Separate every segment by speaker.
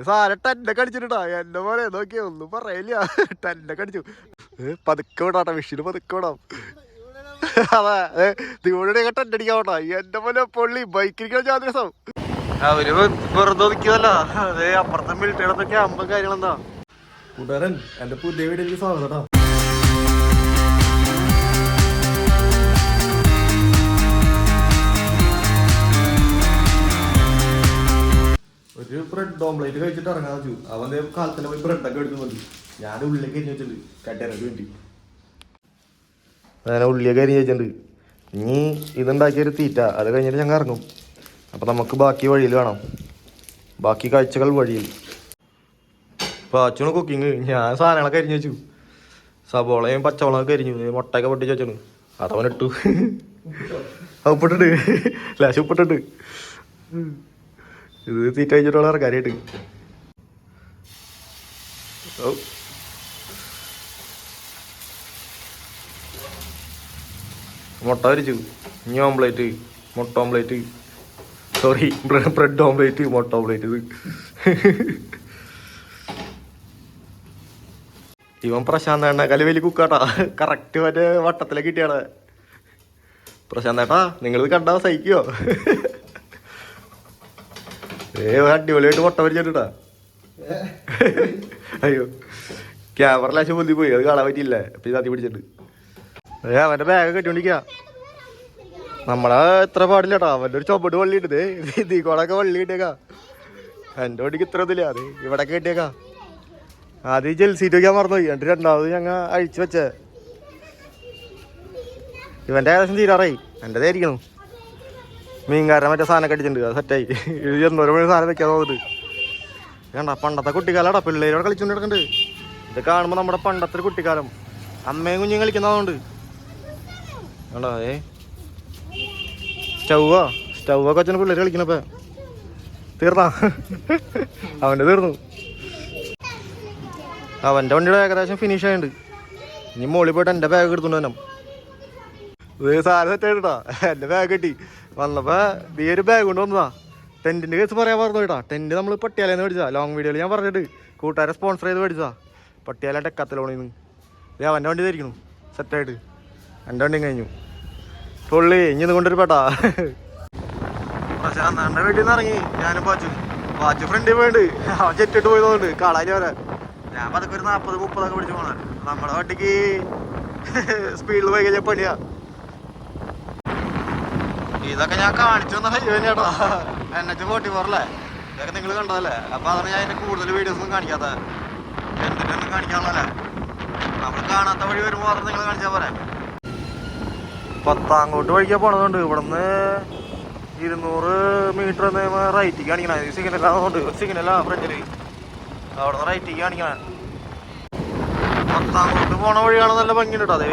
Speaker 1: സാര ടെന്നെ അടിച്ചിട്ടാ എന്നെ പോലെ നോക്കിയാ ഒന്നും പറയില്ല ടെന്നെ അടിച്ചു. പതുക്കെ വിടാട്ടെ വിഷിന് പതുക്കെ വിടാം. അതെ ഏ, നിങ്ങളുടെ ടെന്റ് അടിക്കാൻ വേണ്ട എന്റെ പോലെ പൊള്ളി ബൈക്കിൽ ജാഗ്രത അവർ വെറുതെ നിൽക്കുന്നല്ല അതെ അപ്പുറത്തെ മിലിറ്ററിയുടെ അമ്പും കാര്യങ്ങളെന്താ?
Speaker 2: കൂട്ടുകാരൻ എന്റെ പുതിയ വീട് എനിക്ക് സ്വാഗതം ഓംലേറ്റ് കഴിച്ചിട്ട് ഇറങ്ങാൻ വെച്ചു. അവന്റെ കാലത്തിന് പോയി ബ്രെഡ് ഒക്കെ മതി ഞാൻ ഉള്ളിലേക്ക് എരിഞ്ഞു വെച്ചിട്ടുണ്ട്. കട്ടേരക്ക് വേണ്ടി.
Speaker 1: അങ്ങനെ ഉള്ളിയൊക്കെ അരിഞ്ഞ് വെച്ചിട്ടുണ്ട്. ഇനി ഇതുണ്ടാക്കിയൊരു തീറ്റ. അത് കഴിഞ്ഞിട്ട് ഞങ്ങൾ ഇറങ്ങും. അപ്പൊ നമുക്ക് ബാക്കി വഴിയിൽ കാണാം. ബാക്കി കാഴ്ചകൾ വഴിയിൽ. പാച്ചാണ് കുക്കിങ് ഞാൻ സാധനങ്ങളൊക്കെ അരിഞ്ഞു വെച്ചു. സബോളയും പച്ചമുളകൊക്കെ അരിഞ്ഞു. മുട്ടയൊക്കെ പൊട്ടിച്ച് വെച്ചു അതവനിട്ടു ഉപ്പിട്ടിട്ട്. ലാശം ഉപ്പിട്ടിട്ട്. ഇത് തീറ്റ കഴിച്ചിട്ടുള്ള കാര്യമായിട്ട് മുട്ട വരിച്ചു ഇനി ഓംപ്ലേറ്റ് മുട്ട ഓംപ്ലേറ്റ് സോറി ബ്രെഡ് ഓംപ്ലേറ്റ് മുട്ട ഓംപ്ലേറ്റ് ഇത്. ഇവൻ പ്രശാന്ത് കല വലിയ കുക്കാട്ടാ കറക്റ്റ് മറ്റേ വട്ടത്തിലേക്ക് കിട്ടിയാണ് പ്രശാന്ത ഏട്ടാ നിങ്ങളിത് കണ്ടാ സഹിക്കോ? ഏ അടിപൊളിയായിട്ട് മുട്ട പരിച്ചിട്ടാ അയ്യോ. ക്യാമറ ലാശം പൊന്തി പോയി അത് കാണാൻ പറ്റിയില്ല. അപ്പൊ ഇത് അതി പിടിച്ചിട്ട്. ഏ അവന്റെ ബാഗ് കെട്ടിക്കൊണ്ടിരിക്ക. നമ്മളെ എത്ര പാടില്ലട്ടാ അവന്റെ ഒരു ചുവട് വള്ളി ഇട്ടത് ഇതിക്കോടൊക്കെ വള്ളി കിട്ടിയേക്കാ. എന്റെ വണ്ടിക്ക് ഇത്ര ഇതില്ല അത് ഇവിടെ കിട്ടിയേക്കാ. ആദ്യം ജൽസീറ്റ് വയ്ക്കാൻ മറന്നുപോയി. എന്നിട്ട് രണ്ടാമത് ഞങ്ങൾ അഴിച്ചു വെച്ചേ. ഇവന്റെ ഏകദേശം തീരാറായി. എന്റെ ആയിരിക്കണം മീൻകാരൻ മറ്റേ സാധനം അടിച്ചിട്ടുണ്ട്. അത് സെറ്റായി ഇത് എന്നോരം മണി സാധനം വെക്കാൻ തോന്നിട്ട് വേണ്ട പണ്ടത്തെ കുട്ടിക്കാലടാ പിള്ളേരോട് കളിച്ചുകൊണ്ട് കിടക്കുന്നുണ്ട് ഇത് കാണുമ്പോൾ നമ്മുടെ പണ്ടത്തെ കുട്ടിക്കാലം. അമ്മയും കുഞ്ഞും കളിക്കുന്നതുകൊണ്ട് വേണ്ട ഏ? സ്റ്റൗവാ? സ്റ്റൗവൊക്കെ വെച്ചാൽ പിള്ളേർ കളിക്കണപ്പ തീർന്നാ? അവന്റെ തീർന്നു. അവന്റെ വണ്ടിയുടെ ഏകദേശം ഫിനിഷ് ആയിട്ടുണ്ട്. ഇനി മോളിൽ പോയിട്ട് എന്റെ ബാഗ് എടുത്തോണ്ട് തന്നെ സാധനം സെറ്റായിട്ടാ എന്റെ ബാഗ് കിട്ടി. വന്നപ്പോ ഈ ഒരു ബാഗ് കൊണ്ട് വന്നതാ. ടെന്റിന്റെ കേസ് പറയാൻ പറഞ്ഞു കേട്ടാ ടെന്റ് നമ്മൾ പട്ടിയാലേന്ന് മേടിച്ചാ ലോങ് വീഡിയോയിൽ ഞാൻ പറഞ്ഞിട്ട് കൂട്ടുകാരെ സ്പോൺസർ ചെയ്ത് മേടിച്ചാ പട്ടിയാല ടെക്കത്തിലോണിൽ നിന്ന് ഇത് അവന്റെ വണ്ടി സെറ്റ് സെറ്റായിട്ട് എന്റെ വണ്ടിയും കഴിഞ്ഞു. പുള്ളി ഇനി കൊണ്ടൊരു പെട്ടാ. പ്രശാന്താന്റെ വീട്ടിൽ നിന്ന് ഇറങ്ങി. ഞാനും പാച്ചു. പാച്ചു ഫ്രണ്ടിൽ പോയിണ്ട് അവൻ ചെറ്റിട്ട് പോയതുകൊണ്ട് കാളാലി വരെ ഞാൻ പതുക്കെ ഒരു നാൽപ്പത് മുപ്പതൊക്കെ പിടിച്ചു പോണേ നമ്മുടെ വണ്ടിക്ക് സ്പീഡിൽ പോയി കഴിഞ്ഞാൽ പണിയാ. ഇതൊക്കെ ഞാൻ കാണിച്ചു തന്ന ഹൈവേ ചേട്ടാ. എൻ എച്ച് ഫോർട്ടി ഫോറല്ലേ ഇതൊക്കെ നിങ്ങൾ കണ്ടതല്ലേ? അപ്പൊ അതാണ് ഞാൻ അതിന്റെ കൂടുതൽ വീഡിയോസ് ഒന്നും കാണിക്കാത്ത. എന്തിനൊന്നും കാണിക്കാന്നല്ലേ നമ്മൾ കാണാത്ത വഴി വരുമ്പോൾ മാത്രം നിങ്ങൾ കാണിച്ചാൽ പോരെ. പത്താങ്കോട്ട് വഴിക്കാ പോണതുകൊണ്ട് ഇവിടുന്ന് ഇരുന്നൂറ് മീറ്റർ റൈറ്റിക്ക് കാണിക്കണം. സിഗ്നൽ അതുകൊണ്ട്. ആ ഫ്രണ്ടിൽ അവിടുന്ന് റൈറ്റിക്ക് കാണിക്കണേ. പത്താങ്കോട്ട് പോണ വഴിയാണ് നല്ല ഭംഗിയുണ്ട് അതേ.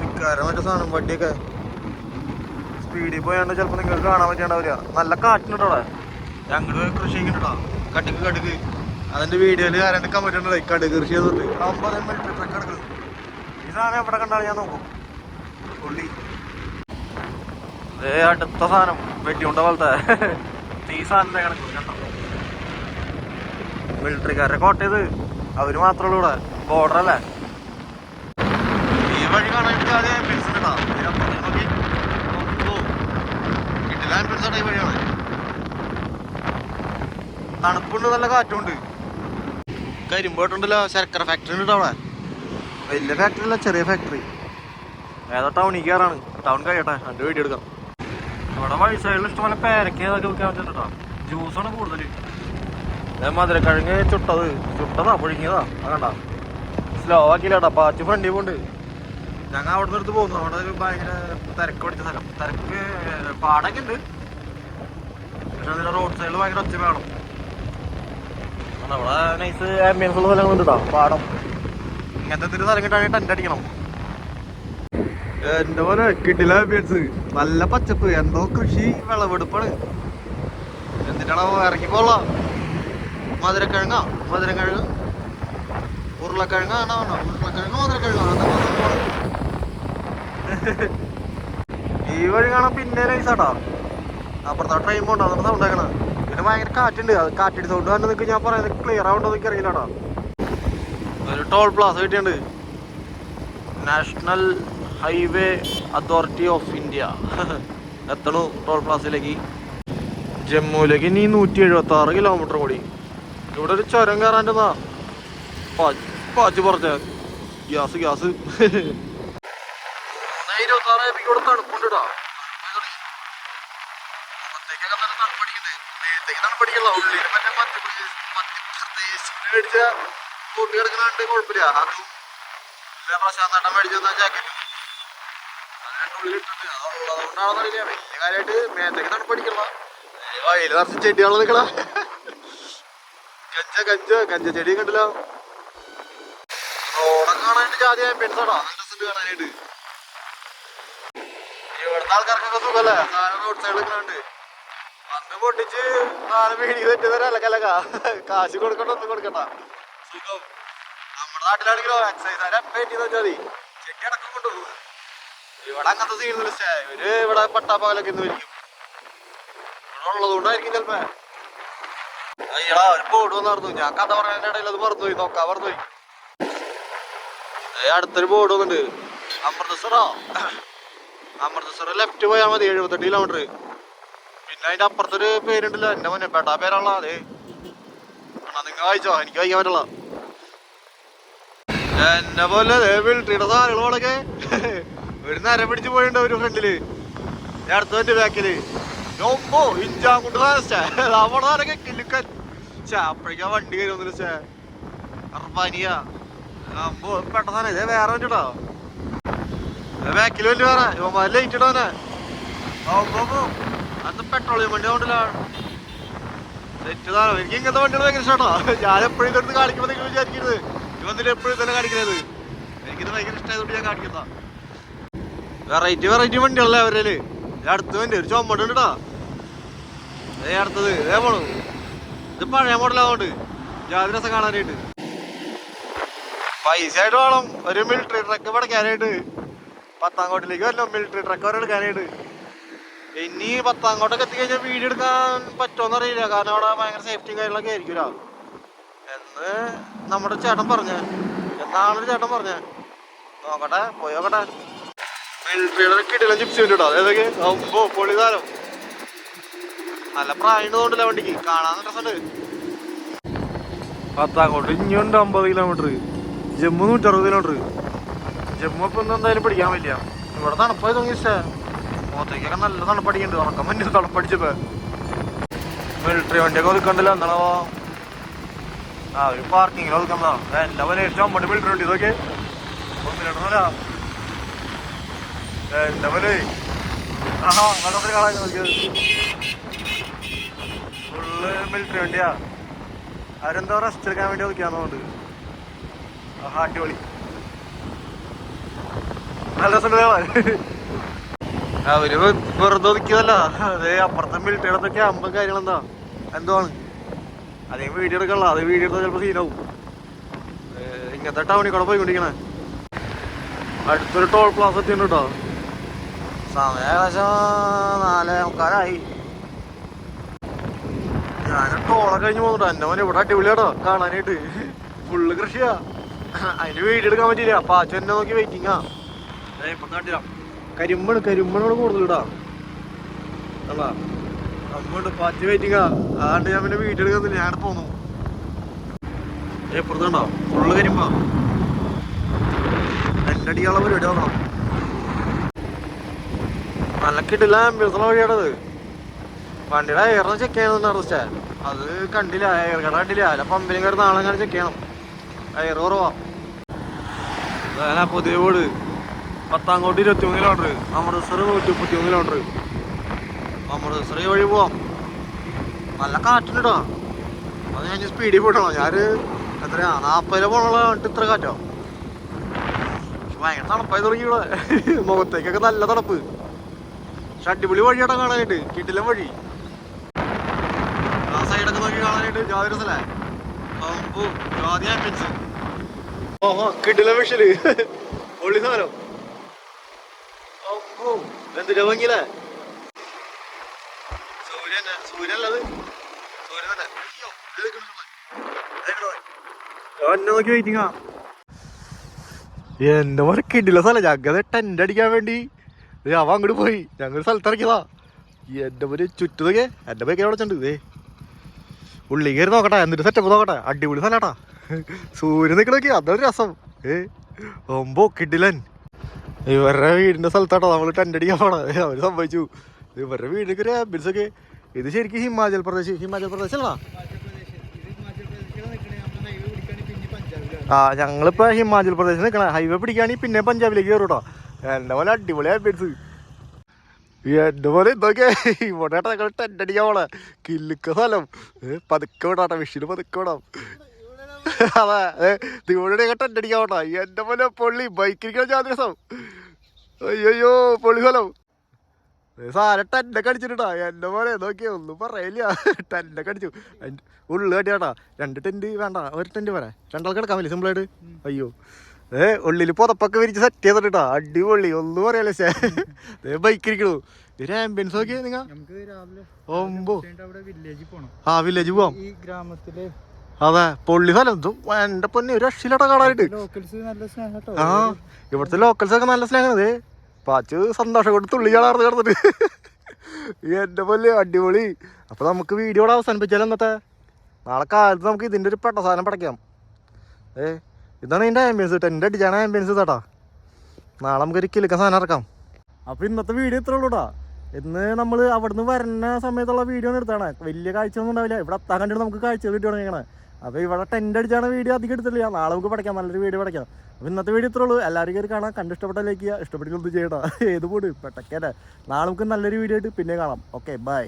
Speaker 1: സിക്കാരം മറ്റേ സാധനം വണ്ടിയൊക്കെ സ്പീഡിൽ പോയാണ്ട് ചിലപ്പോൾ നിങ്ങൾക്ക് കാണാൻ പറ്റിയുണ്ടാവില്ല നല്ല കാറ്റുണ്ട് ഞങ്ങൾ കൃഷി ചെയ്യുന്നുണ്ടോ കടുക്ക് കടുക്ക്. അതിന്റെ വീഡിയോയിൽ ആരാണ്ട് കമന്റ് ഉണ്ടോ കടുക് കൃഷി ചെയ്തിട്ട് അമ്പത് മിനിറ്റ് ട്രക്ക് എടുക്കുന്നത് ഈ സാധനം എവിടെ കണ്ടാലും ഞാൻ നോക്കും. പുള്ളി അതേ അടുത്ത സാധനം. വെട്ടിയുണ്ട പോലത്തെ. ഈ സാധനത്തെ കണക്ക് കണ്ടോ മിലിറ്ററിക്കാരുടെ കോട്ടയത് അവർ മാത്രമേ ഉള്ളൂ ഇവിടെ. ബോർഡർ അല്ലേ? ഈ വഴി കാണാൻ ആദ്യം ഉണ്ട് കേട്ടോ ഇതിനപ്പുറത്തേക്ക് നോക്കി ഓ, ആണ് ഈ വഴിയാണ്. തണുപ്പുണ്ട് നല്ല കാറ്റുണ്ട് കരിമ്പോട്ടുണ്ടല്ലോ ശർക്കര ഫാക്ടറി ഉണ്ട് അവിടെ. വലിയ ഫാക്ടറി അല്ല ചെറിയ ഫാക്ടറി ഏതോ ടൗണിൽ കയറാണ്. ടൗൺ കഴിയട്ടെ എന്റെ വീഡിയോ എടുക്കാം. ഇവിടെ വഴി സൈഡിൽ ഇഷ്ടംപോലെ പേരക്ക ഏതൊക്കെ വെക്കാൻ പറ്റുന്നുണ്ടോ ജ്യൂസാണ് കൂടുതൽ മധുരക്കിഴങ്ങ് ചുട്ടത്. ചുട്ടതാ പുഴുങ്ങിയതാ. അതണ്ട സ്ലോ ആക്കിയില്ലാട്ടാ പാച്ച് ഫ്രണ്ടിൽ പോണ്ട് ഞങ്ങൾ അവിടെ നിന്ന് എടുത്ത് പോകുന്നു. അവിടെ ഒരു ഭയങ്കര തിരക്ക് പിടിച്ച സ്ഥലം. തിരക്ക് പാടൊക്കെ ഉണ്ട് പക്ഷെ അതിന്റെ റോഡ് സൈഡിൽ ഭയങ്കര ഒച്ച വേണം. അവിടെ നൈസ് ആംബിയൻസ് ഉള്ള സ്ഥലങ്ങളുണ്ട് കേട്ടോ പാടം. ഇങ്ങനത്തെ ഒരു സ്ഥലം കിട്ടാണെങ്കിൽ ടെന്റ് അടിക്കണം. എന്റെ പോലെ കിട്ടില്ല ആംബിയൻസ് നല്ല പച്ചപ്പ് എന്തോ കൃഷി വിളവെടുപ്പാണ്. എന്നിട്ടാണോ ഇറങ്ങി പോളാം മധുരക്കിഴങ്ങ മധുരക്കിഴങ്ങ്. ഉരുളക്കിഴങ്ങ് ആണോ ആണോ? ഉരുളക്കിഴങ്ങ് മധുരക്കിഴങ്ങ്? ഈ വഴി കാണാൻ പിന്നെ നൈസാട്ടാ അപ്പുറത്തെ ട്രെയിൻ പോണ്ട അവിടെ സൗണ്ട് ആക്കണ പിന്നെ ഭയങ്കര കാറ്റുണ്ട്. അത് കാറ്റടി സൗണ്ട് വന്നു നിൽക്കും ഞാൻ പറയുന്നത് ക്ലിയർ ആവണ്ടോ എനിക്ക് അറിയില്ല ഒരു toll plaza കിട്ടിയുണ്ട് national highway authority of India എത്തണു toll പ്ലാസിലേക്ക് ജമ്മുവിലേക്ക് ഇനി നൂറ്റി എഴുപത്തി ആറ് കിലോമീറ്റർ കൂടി. ഇവിടെ ഒരു ചുരം കയറാന്റെ പാച്ച് പറഞ്ഞ ഗ്യാസ് ഗ്യാസ്. ഇവിടെ തണുപ്പുണ്ട് കേട്ടോ പുറത്തേക്കൊക്കെ നല്ല തണുപ്പടിക്കുന്നുണ്ട് നേരത്തേക്ക് തണുപ്പടിക്കല്ല ഉള്ളിൽ മറ്റേ കിടക്കണുണ്ട് കുഴപ്പമില്ല. അതും റോഡൊക്കെ കാണാനായിട്ട് ജാതി ആംബിയൻസാടാ നല്ല കാണാനായിട്ട്. ആൾക്കാർക്കൊക്കെ സുഖല്ലേ? സാധനം റോഡ് സൈഡിൽ നിൽക്കുന്നുണ്ട് അന്ന് പൊട്ടിച്ച് നാല് മേടി തെറ്റി തരാം അലക്കലക്ക കാശ് കൊടുക്കണ്ട ഒന്നും കൊടുക്കണ്ട. സുഖം. നമ്മുടെ നാട്ടിലാണെങ്കിലോ എക്സൈസ് എപ്പം എറ്റി വെച്ചാൽ മതി ചെട്ടി അടക്കം കൊണ്ടുപോകും ഇവിടെ അങ്ങനത്തെ സീനൊന്നും ഇല്ല ഇവർ ഇവിടെ പട്ടാപ്പകലൊക്കെ ഇന്ന് വരിക്കും. ഇവിടെ ഉള്ളത് കൊണ്ടായിരിക്കും ചിലപ്പോ. അയ്യടാ ഒരു ബോർഡ് ഞാൻ കഥ പറയുന്നതിന്റെ ഇടയിൽ അത് മറന്നുപോയി. നോക്കാൻ മറന്നുപോയി. അടുത്തൊരു ബോർഡ് വന്നിട്ടുണ്ട്. അമൃതസറോ? അമൃതസർ ലെഫ്റ്റ് പോയാൽ മതി എഴുപത്തെട്ട് കിലോമീറ്റർ പിന്നെ അതിന്റെ അപ്പുറത്തൊരു പേരുണ്ടല്ലോ എന്റെ മുന്നേ പേട്ടാ പേരാണല്ലോ അതെ. നിങ്ങൾ വായിച്ചോ? എനിക്ക് വായിക്കാൻ പറ്റില്ല എന്നെ പോലെ സാധനങ്ങളൊക്കെ ഒരു നര പിടിച്ച് പോയിട്ടുണ്ട് ഒരു ഫ്രണ്ടിൽ അടുത്തോന്റെ ബാക്കിൽ നോമ്പോ ഇഞ്ചാൻ കൊണ്ട് അവിടെ കിലുക്കൻ. അപ്പോഴേക്കാ വണ്ടി കയറി ഒന്നില്ല ചേ അർബാനിയ പെട്ടതാണ് ഇതേ വേറെ വണ്ടിട്ടോ ബാക്കിൽ പെട്രോളിയം വണ്ടി കൊണ്ടില്ല ഇഷ്ടമാട്ടോ ഞാൻ എപ്പോഴും എപ്പോഴും ഞാൻ വെറൈറ്റി വെറൈറ്റി വണ്ടികളല്ലേ അവരേൽ. ഇത് അടുത്ത വണ്ടി. ഒരു ചുമട് ഉണ്ടോ ഏ അടുത്തത്. ഏ പോണു ഇത് പഴയ മോഡലാവുണ്ട് ജാതി രസം കാണാനായിട്ട്. പൈസ ആയിട്ട് വേണം. ഒരു മിലിറ്ററി ട്രക്ക് പഠിക്കാനായിട്ട് പത്താംകോട്ടിലേക്ക് വല്ലോ മിലിറ്ററി ട്രക്ക് വരെ എടുക്കാനായിട്ട് ഇനി പത്താംകോട്ടൊക്കെ എത്തിക്കഴിഞ്ഞാൽ വീഡിയോ എടുക്കാൻ പറ്റുമോ അറിയില്ല. കാരണം അവിടെ ഭയങ്കര സേഫ്റ്റി കാര്യങ്ങളൊക്കെ ആയിരിക്കും എന്ന് നമ്മുടെ ചേട്ടൻ പറഞ്ഞ. എന്നാളൊരു ചേട്ടൻ പറഞ്ഞ. നോക്കട്ടെ പോയി നോക്കട്ടെ. മിലിറ്ററിയുടെ കിടിലം ചിപ്സ് വേണ്ടി കേട്ടോ. അമ്പോ പൊളിതാരം. നല്ല പ്രായം തോണ്ടില്ല വണ്ടിക്ക്. കാണാൻ രസമുണ്ട്. പത്താംകോട്ട് ഇനിയുണ്ട് അമ്പത് കിലോമീറ്റർ ജമ്മു നൂറ്ററുപത് കിലോമീറ്റർ ജമ്മു ഇപ്പൊ എന്തായാലും പിടിക്കാൻ പറ്റില്ല. ഇവിടെ തണുപ്പായി ഇഷ്ടേ മുഖത്തേക്കൊക്കെ നല്ല തണുപ്പടിക്കുന്നുണ്ട്. ഉറക്കം മുന്നിൽ തണുപ്പടിച്ചപ്പോ മിലിറ്ററി വണ്ടിയൊക്കെ ഒതുക്കണ്ടല്ലോ എന്താണോ ആ ഒരു പാർക്കിങ്ങിൽ ഒതുക്കുന്നതാണ് എല്ലാ പോലെ ഇഷ്ടം മണി മിലിറ്ററി വണ്ടി ഇതൊക്കെ. ഒന്നിലിടണല്ല കാണാൻ ഫുള്ള് മിലിറ്ററി വണ്ടിയാ. അവരെന്തോ റെസ്റ്റ് എടുക്കാൻ വേണ്ടി ഒതുക്കിയാന്നോണ്ട് ആഹാ അടിപൊളി. നല്ല രസമുണ്ട് അവർ വെറുതെ ഒതുക്കിയതല്ല അതെ അപ്പുറത്തെ മിലിറ്ററിയുടെ ക്യാമ്പും കാര്യങ്ങളെന്താ. എന്തുവാണ്? അതേ വീഡിയോ എടുക്കണല്ലോ. അത് വീഡിയോ എടുത്താൽ ചിലപ്പോൾ സീനാവും ഇങ്ങനത്തെ ടൗണിൽ കൂടെ പോയിക്കൊണ്ടിരിക്കണേ. അടുത്തൊരു ടോൾ പ്ലാസ് എത്തിയുണ്ട് കേട്ടോ സമയം ഏകദേശം നാലേ മുക്കാലായി. ഞാൻ ടോളൊക്കെ കഴിഞ്ഞ് പോകുന്നുണ്ട് എന്റെ മോനെ ഇവിടെ അടിപൊളിയാട്ടോ. കാണാനായിട്ട്. ഫുള്ള് കൃഷിയാ. അതിന് വീഡിയോ എടുക്കാൻ പറ്റിയില്ല. അപ്പൊ അച്ഛൻ എന്നെ നോക്കി കാട്ടില്ല കരിമ്പണ് കരിമ്പണോട് കൂടുതലിടാ. അമ്മണ്ട് പാറ്റി വെയിറ്റിംഗ് ആണ്ട് ഞാൻ പിന്നെ വീട്ടിലെടുക്കുന്നില്ല ഞാൻ പോന്നു. എപ്പുറത്തുണ്ടോ ഫുള്ള് കരിമ്പാ? എന്റെ അടിയാളെ പരിപാടി നോക്കണം നല്ലക്കിട്ടില്ല ആംബുലൻസുള്ള വഴിയാണത്. വണ്ടിയുടെ ഏറെ ചെക്ക് ചെയ്യണമെന്ന് അറിയിച്ചാ അത് കണ്ടില്ല എയർ കട കണ്ടില്ല. അല്ല പമ്പിനും കയറി നാളെ ചെക്ക് ചെയ്യണം. എയർ കുറവാ. അതാ പുതിയ വീട്. പത്താംകോട്ട് ഇരുപത്തി മൂന്ന് കിലോമീറ്റർ അമൃത്സർ നൂറ്റി മുപ്പത്തി മൂന്ന് കിലോമീറ്റർ അമൃത്സർ വഴി പോവാം. നല്ല കാറ്റുണ്ടോ അത് ഞാൻ സ്പീഡിൽ പോയിട്ടോ. ഞാൻ എത്രയാ? നാൽപ്പതിലെ പോകണുള്ള ഇത്ര കാറ്റോ? ഭയങ്കര തണുപ്പായി തുടങ്ങി ഇവിടെ. മുഖത്തേക്കൊക്കെ നല്ല തണുപ്പ്. പക്ഷെ അടിപൊളി വഴിയാട്ടാ കാണാനായിട്ട്. കിട്ടില്ല വഴി. ആ സൈഡൊക്കെ നോക്കി കാണാനായിട്ട് ജാതി അമ്പോ ജാതി ആംബിയൻസ് ഓഹോ കിട്ടില്ല വിഷൽ. പൊള്ളി സാധനം. എന്തിനാ ഭംഗിയില്ലേ സൂര്യൻ സൂര്യനല്ലത്. എന്റെ വർക്ക് കിടില സ്ഥലം. ഞങ്ങൾ ടെന്റ് അടിക്കാൻ വേണ്ടി. അവ അങ്ങോട്ട് പോയി. ഞങ്ങൾ സ്ഥലത്ത് ഇറക്കിയതാ. എന്റെ മോന് ചുറ്റുതൊക്കെ എന്റെ ബൈക്ക് അവിടെ വെച്ചിട്ടുണ്ട് ഉള്ളി കയറി നോക്കട്ടെ. എന്നിട്ട് സെറ്റപ്പ് നോക്കട്ടെ. അടിപൊളി സ്ഥലാട്ടാ സൂര്യൻ നിൽക്കണൊക്കെ അതൊരു രസം. ഏ ഒമ്പോ കിടിലൻ. ഇവരുടെ വീടിന്റെ സ്ഥലത്താട്ടോ നമ്മൾ ടെന്റ് അടിക്കാൻ പോണ അവർ സംഭവിച്ചു ഇവരുടെ വീടിനൊക്കെ ഒരു ആംബുലൻസ് ഒക്കെ. ഇത് ശരിക്കും ഹിമാചൽ പ്രദേശ് ഹിമാചൽ പ്രദേശ് അല്ല ആ ഞങ്ങളിപ്പോ ഹിമാചൽ പ്രദേശ് നിൽക്കണ ഹൈവേ പിടിക്കുകയാണെങ്കിൽ പിന്നെ പഞ്ചാബിലേക്ക് കയറും കേട്ടോ എന്റെ പോലെ അടിപൊളി ആംബുലൻസ് എന്റെ പോലെ ഇതൊക്കെ ഇവിടെ അടിക്കാൻ പോണേ. കില്ലുക്ക സ്ഥലം. പതുക്കെ വിടാട്ടെ വിഷിന് പതുക്കെ വിടാം. അതെ നിങ്ങളുടെ ഇവിടെ അടിക്കാവട്ടോ എന്റെ പോലെ പൊള്ളി ബൈക്കിരിക്കണ ദിവസം. അയ്യോ പൊള്ളി ഫലം സാര ടെന്റൊക്കെ അടിച്ചിട്ടാ എന്റെ പോലെ നോക്കിയാ ഒന്നും പറയില്ല ടെന്റൊക്കെ അടിച്ചു. അതിന്റെ ഉള്ളു കട്ടിയാട്ടാ. രണ്ട് ടെന്റ് വേണ്ട ഒരു ടെന്റ് പോരാ. രണ്ടാൾക്ക് കിടക്കാൻ പറ്റില്ല സിമ്പിളായിട്ട്? അയ്യോ. ഏ ഉള്ളിൽ പുതപ്പൊക്കെ വിരിച്ച് സെറ്റ് ചെയ്തിട്ടാ അടിപൊളി ഒന്നും പറയാലേ ശേ ബൈക്ക് ഇരിക്കണു ഒരു ആംബിയൻസ് നോക്കിയാ നിങ്ങ? ഒമ്പോ. ആ വില്ലേജ് പോവാം.
Speaker 3: ഈ ഗ്രാമത്തിലെ
Speaker 1: അതെ പൊള്ളി സ്ഥലം ഇതും എന്റെ പൊന്നെ ഒരു രക്ഷയിലട്ടാ കാണാനായിട്ട് ആ ഇവിടുത്തെ ലോക്കൽസ് ഒക്കെ നല്ല സ്നേഹമാണ്. പാച്ച് സന്തോഷം കൊണ്ട് തുള്ളി ചാടാർന്ന് കിടന്നിട്ട്. എന്റെ പോലെ അടിപൊളി. അപ്പൊ നമുക്ക് വീഡിയോ ഇവിടെ അവസാനിപ്പിച്ചാലോ എന്നത്തെ നാളെ കാലത്ത് നമുക്ക് ഇതിന്റെ ഒരു പെട്ട സാധനം പടക്കാം ഏ ഇതാണ് ഇതിന്റെ ആംബിയൻസ് എന്റെ അടിച്ചാണ് ആംബിയൻസ് ഇതാട്ടാ നാളെ നമുക്ക് ഒരു കിലുക്ക സാധനം ഇറക്കാം. അപ്പൊ ഇന്നത്തെ വീഡിയോ ഇത്രേ ഉള്ളൂടാ ഇന്ന് നമ്മൾ അവിടുന്ന് വരുന്ന സമയത്തുള്ള വീഡിയോ എടുത്താണ് വലിയ കാഴ്ച ഒന്നും ഉണ്ടാവില്ല. ഇവിടെ എത്താൻ കണ്ടിട്ട് നമുക്ക് കാഴ്ച കിട്ടി തുടങ്ങിയാണ് അപ്പോൾ ഇവിടെ ടെന്റ് അടിച്ചാണ് വീഡിയോ അധികം എടുത്തില്ല നാളെ നമുക്ക് പഠിക്കാം. നല്ലൊരു വീഡിയോ പഠിക്കാം. അപ്പോൾ ഇന്നത്തെ വീഡിയോ ഇത്രേ ഉള്ളൂ. എല്ലാവരും കയറി കാണാം. കണ്ട് ഇഷ്ടപ്പെട്ട ലൈക്ക് ചെയ്യുക. ഇഷ്ടപ്പെട്ടില്ല ഒന്നും ചെയ്യട്ടോ. ഏത് പോട്? പെട്ടക്കല്ലേ? നാളെ നമുക്ക് നല്ലൊരു വീഡിയോ ആയിട്ട് പിന്നെ കാണാം. Okay bye